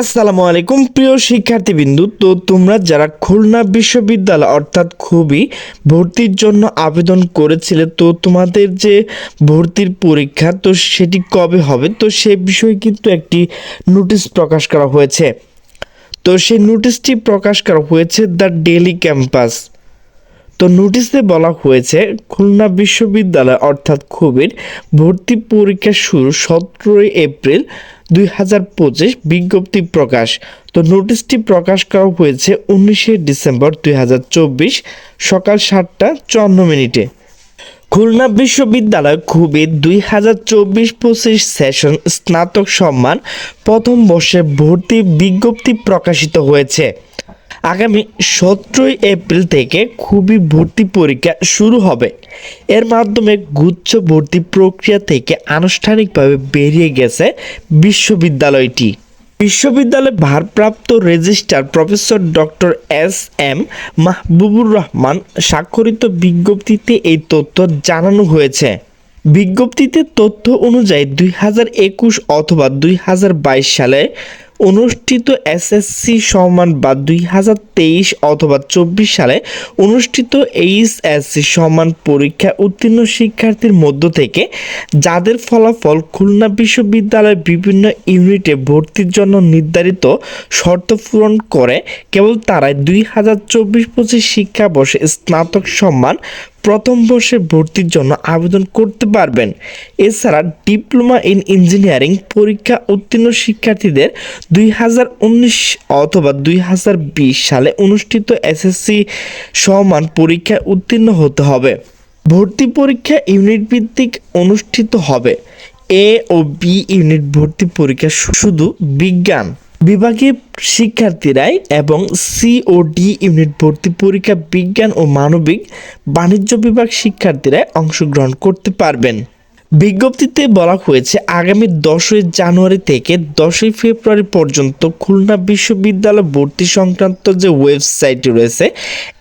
আসসালামু আলাইকুম, প্রিয় শিক্ষার্থীবৃন্দু। তো তোমরা যারা খুলনা বিশ্ববিদ্যালয় অর্থাৎ খুবই ভর্তির জন্য আবেদন করেছিলে, তো তোমাদের যে ভর্তির পরীক্ষা, তো সেটি কবে হবে? তো সে বিষয়ে কিন্তু একটি নোটিশ প্রকাশ করা হয়েছে। তো সেই নোটিশটি প্রকাশ করা হয়েছে দ্য ডেলি ক্যাম্পাস। তো নোটিশে বলা হয়েছে, খুলনা বিশ্ববিদ্যালয় অর্থাৎ খুবির ভর্তি পরীক্ষা শুরু সতেরোই এপ্রিল দুই হাজার পঁচিশ বিজ্ঞপ্তি প্রকাশ। তো নোটিশটি প্রকাশ করা হয়েছে উনিশে ডিসেম্বর দুই হাজার চব্বিশ সকাল সাতটা চুয়ান্ন মিনিটে। খুলনা বিশ্ববিদ্যালয় খুবই দুই হাজার চব্বিশ পঁচিশ সেশন স্নাতক সম্মান প্রথম বর্ষে ভর্তি বিজ্ঞপ্তি প্রকাশিত হয়েছে। আগামী সতেরোই এপ্রিল থেকে খুবই ভর্তি পরীক্ষা শুরু হবে। এর মাধ্যমে গুচ্ছ ভর্তি প্রক্রিয়া থেকে আনুষ্ঠানিকভাবে বেরিয়ে গেছে বিশ্ববিদ্যালয়টি। বিশ্ববিদ্যালয়ের ভারপ্রাপ্ত registrar professor doctor S M Mahbubur Rahman স্বাক্ষরিত বিজ্ঞপ্তিতে এই তথ্য জানানো হয়েছে। বিজ্ঞপ্তিতে তথ্য অনুযায়ী দুই হাজার একুশ অথবা দুই হাজার বাইশ সালে অনুষ্ঠিত এসএসসি সম্মান বা দুই হাজার তেইশ অথবা চব্বিশ সালে অনুষ্ঠিত এইচএসসি সম্মান পরীক্ষায় উত্তীর্ণ শিক্ষার্থীর মধ্য থেকে যাদের ফলাফল খুলনা বিশ্ববিদ্যালয়ের বিভিন্ন ইউনিটে ভর্তির জন্য নির্ধারিত শর্ত পূরণ করে, কেবল তারাই দুই হাজার চব্বিশ পঁচিশ শিক্ষাবর্ষে স্নাতক সম্মান প্রথম বর্ষে ভর্তির জন্য আবেদন করতে পারবেন। এছাড়া ডিপ্লোমা ইন ইঞ্জিনিয়ারিং পরীক্ষা উত্তীর্ণ শিক্ষার্থীদের দুই হাজার উনিশ অথবা দুই হাজার বিশ সালে অনুষ্ঠিত এসএসসি সমান পরীক্ষায় উত্তীর্ণ হতে হবে। ভর্তি পরীক্ষা ইউনিট ভিত্তিক অনুষ্ঠিত হবে। এ ও বি ইউনিট ভর্তি পরীক্ষা শুধু বিজ্ঞান। বিভাগীয় শিক্ষার্থীরাই এবং সি ও ডি ইউনিট ভর্তি পরীক্ষা বিজ্ঞান ও মানবিক বাণিজ্য বিভাগ শিক্ষার্থীরাই অংশগ্রহণ করতে পারবেন। বিজ্ঞপ্তিতে বলা হয়েছে, আগামী দশই জানুয়ারি থেকে দশই ফেব্রুয়ারি পর্যন্ত খুলনা বিশ্ববিদ্যালয় ভর্তি সংক্রান্ত যে ওয়েবসাইটটি রয়েছে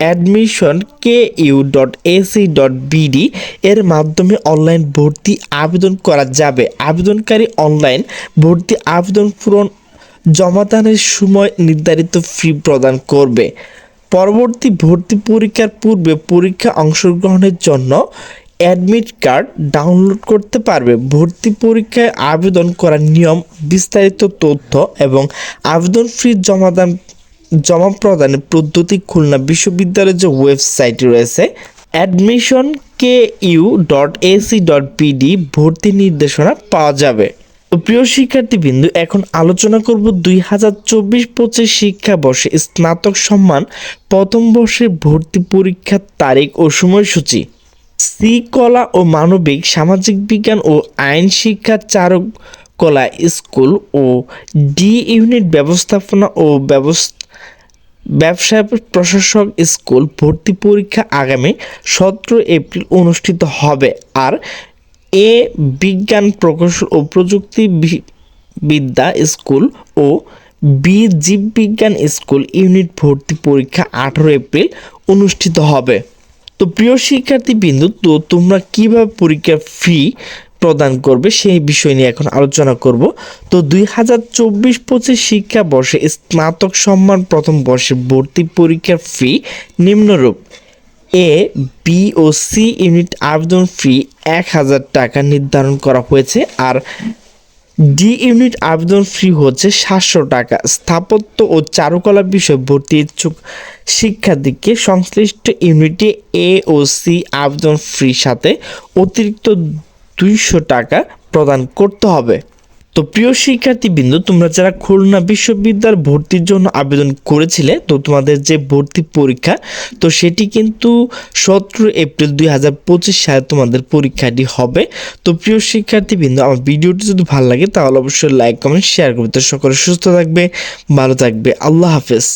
admission K U dot AC dot BD এর মাধ্যমে অনলাইন ভর্তি আবেদন করা যাবে। আবেদনকারী অনলাইন ভর্তি আবেদন পূরণ জমাদানের সময় নির্ধারিত ফি প্রদান করবে। পরবর্তী ভর্তি পরীক্ষার পূর্বে পরীক্ষা অংশগ্রহণের জন্য অ্যাডমিট কার্ড ডাউনলোড করতে পারবে। ভর্তি পরীক্ষায় আবেদন করার নিয়ম, বিস্তারিত তথ্য এবং আবেদন ফি জমাদান, জমা প্রদানের পদ্ধতি খুলনা বিশ্ববিদ্যালয়ের যে ওয়েবসাইট রয়েছে admission K U dot AC dot PD ভর্তি নির্দেশনা পাওয়া যাবে। তো প্রিয় শিক্ষার্থীবৃন্দু, এখন আলোচনা করব দুই হাজার চব্বিশ পঁচিশ শিক্ষাবর্ষে স্নাতক সম্মান প্রথম বর্ষের ভর্তি পরীক্ষার তারিখ ও সময়সূচি। সি কলা ও মানবিক, সামাজিক বিজ্ঞান ও আইন শিক্ষা চারক কলা স্কুল ও ডি ইউনিট ব্যবস্থাপনা ও ব্যবস্থা ব্যবসা প্রশাসক স্কুল ভর্তি পরীক্ষা আগামী সতেরো এপ্রিল অনুষ্ঠিত হবে। আর এ বিজ্ঞান প্রকৌশল ও প্রযুক্তি বিদ্যা স্কুল ও বি জীববিজ্ঞান স্কুল ইউনিট ভর্তি পরীক্ষা আঠারো এপ্রিল অনুষ্ঠিত হবে। তো প্রিয় শিক্ষার্থী বিন্দু তো তোমরা কীভাবে পরীক্ষার ফি প্রদান করবে সেই বিষয় নিয়ে এখন আলোচনা করব। তো দুই হাজার চব্বিশ পঁচিশ শিক্ষাবর্ষে স্নাতক সম্মান প্রথম বর্ষে ভর্তি পরীক্ষার ফি নিম্নরূপ। এ বি ও সি ইউনিট আবেদন ফি এক হাজার টাকা নির্ধারণ করা হয়েছে আর ডি ইউনিট আবেদন ফি হচ্ছে সাতশো টাকা। স্থাপত্য ও চারুকলা বিষয়ে ভর্তি ইচ্ছুক শিক্ষার্থীকে সংশ্লিষ্ট ইউনিটে এ ও সি আবেদন ফি সাথে অতিরিক্ত দুইশো টাকা প্রদান করতে হবে। তো প্রিয় শিক্ষার্থীবৃন্দ, তোমরা যারা খুলনা বিশ্ববিদ্যালয় ভর্তির জন্য আবেদন করেছিলে, তো তোমাদের যে ভর্তি পরীক্ষা, তো সেটি কিন্তু সতেরো এপ্রিল দুই হাজার পঁচিশ সালে তোমাদের পরীক্ষাটি হবে। তো প্রিয় শিক্ষার্থীবৃন্দ, আমার ভিডিওটি যদি ভালো লাগে, তাহলে অবশ্যই লাইক, কমেন্ট শেয়ার করবে। তো সকলে সুস্থ থাকবে, ভালো থাকবে। আল্লাহ হাফেজ।